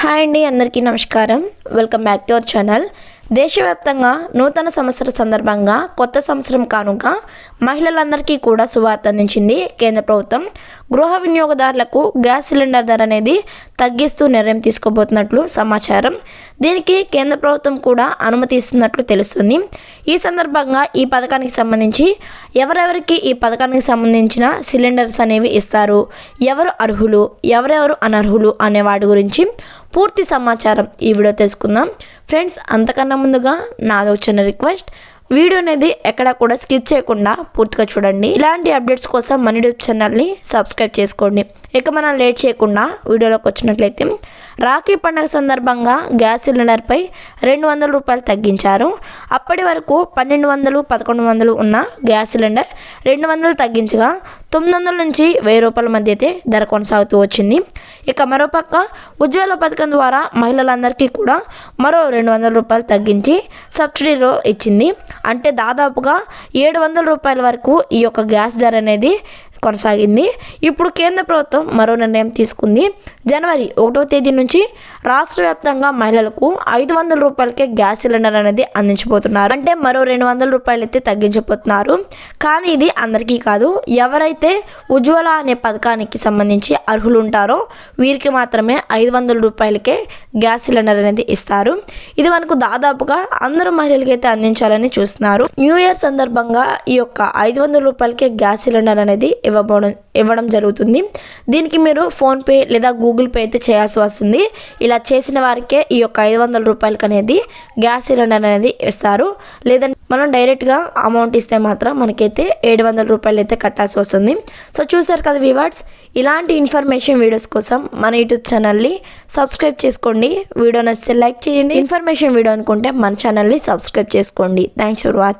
Hi అండి అందరికీ నమస్కారం. Welcome back to our channel. దేశవ్యాప్తంగా నూతన సంవత్సర సందర్భంగా కొత్త సంవత్సరం కానుక మహిళలందరికీ కూడా శుభార్త అందించింది కేంద్ర ప్రభుత్వం. గృహ వినియోగదారులకు గ్యాస్ సిలిండర్ ధర అనేది తగ్గిస్తూ నిర్ణయం తీసుకోబోతున్నట్లు సమాచారం. దీనికి కేంద్ర ప్రభుత్వం కూడా అనుమతి ఇస్తున్నట్లు తెలుస్తుంది. ఈ సందర్భంగా ఈ పథకానికి సంబంధించి ఎవరెవరికి ఈ పథకానికి సంబంధించిన సిలిండర్స్ అనేవి ఇస్తారు? ఎవరు అర్హులు? ఎవరెవరు అనర్హులు? అనే వాటి గురించి పూర్తి సమాచారం ఈ వీడియో తెలుసుకుందాం. ఫ్రెండ్స్ అంతకన్నా ముందుగా నాదో చిన్న రిక్వెస్ట్. వీడియో అనేది ఎక్కడ కూడా స్కిప్ చేయకుండా పూర్తిగా చూడండి. ఇలాంటి అప్డేట్స్ కోసం మన యూట్యూబ్ ఛానల్ని సబ్స్క్రైబ్ చేసుకోండి. ఇక మనం లేట్ చేయకుండా వీడియోలోకి వచ్చినట్లయితే రాఖీ పండుగ సందర్భంగా గ్యాస్ సిలిండర్పై రెండు వందల రూపాయలు తగ్గించారు. అప్పటి వరకు పన్నెండు వందలు పదకొండు వందలు ఉన్న గ్యాస్ సిలిండర్ రెండు వందలు తగ్గించగా తొమ్మిది వందల నుంచి వెయ్యి రూపాయల మధ్య అయితే ధర కొనసాగుతూ వచ్చింది. ఇక మరోపక్క ఉజ్వల పథకం ద్వారా మహిళలందరికీ కూడా మరో రెండు వందల రూపాయలు తగ్గించి సబ్సిడీలో ఇచ్చింది. అంటే దాదాపుగా ఏడు వందల రూపాయల వరకు ఈ యొక్క గ్యాస్ ధర అనేది కొనసాగింది. ఇప్పుడు కేంద్ర ప్రభుత్వం మరో నిర్ణయం తీసుకుంది. జనవరి ఒకటో తేదీ నుంచి రాష్ట్ర వ్యాప్తంగా మహిళలకు ఐదు వందల రూపాయలకే గ్యాస్ సిలిండర్ అనేది అందించబోతున్నారు. అంటే మరో రెండు వందల రూపాయలు అయితే తగ్గించబోతున్నారు. కానీ ఇది అందరికీ కాదు. ఎవరైతే ఉజ్వల అనే పథకానికి సంబంధించి అర్హులు ఉంటారో వీరికి మాత్రమే ఐదు వందల రూపాయలకే గ్యాస్ సిలిండర్ అనేది ఇస్తారు. ఇది మనకు దాదాపుగా అందరూ మహిళలకైతే అందించాలని చూస్తున్నారు. న్యూ ఇయర్ సందర్భంగా ఈ యొక్క ఐదు వందల రూపాయలకే గ్యాస్ సిలిండర్ అనేది ఇవ్వబోవడం ఇవ్వడం జరుగుతుంది. దీనికి మీరు ఫోన్పే లేదా గూగుల్ పే అయితే చేయాల్సి వస్తుంది. ఇలా చేసిన వారికే ఈ యొక్క ఐదు వందల రూపాయలకి అనేది గ్యాస్ సిలిండర్ అనేది ఇస్తారు. లేదంటే మనం డైరెక్ట్గా అమౌంట్ ఇస్తే మాత్రం మనకైతే ఏడు వందల రూపాయలు అయితే కట్టాల్సి వస్తుంది. సో చూసారు కదా వివార్డ్స్ ఇలాంటి ఇన్ఫర్మేషన్ వీడియోస్ కోసం మన యూట్యూబ్ ఛానల్ని సబ్స్క్రైబ్ చేసుకోండి. వీడియో నచ్చితే లైక్ చేయండి. ఇన్ఫర్మేషన్ వీడియో అనుకుంటే మన ఛానల్ని సబ్స్క్రైబ్ చేసుకోండి. Thanks for watching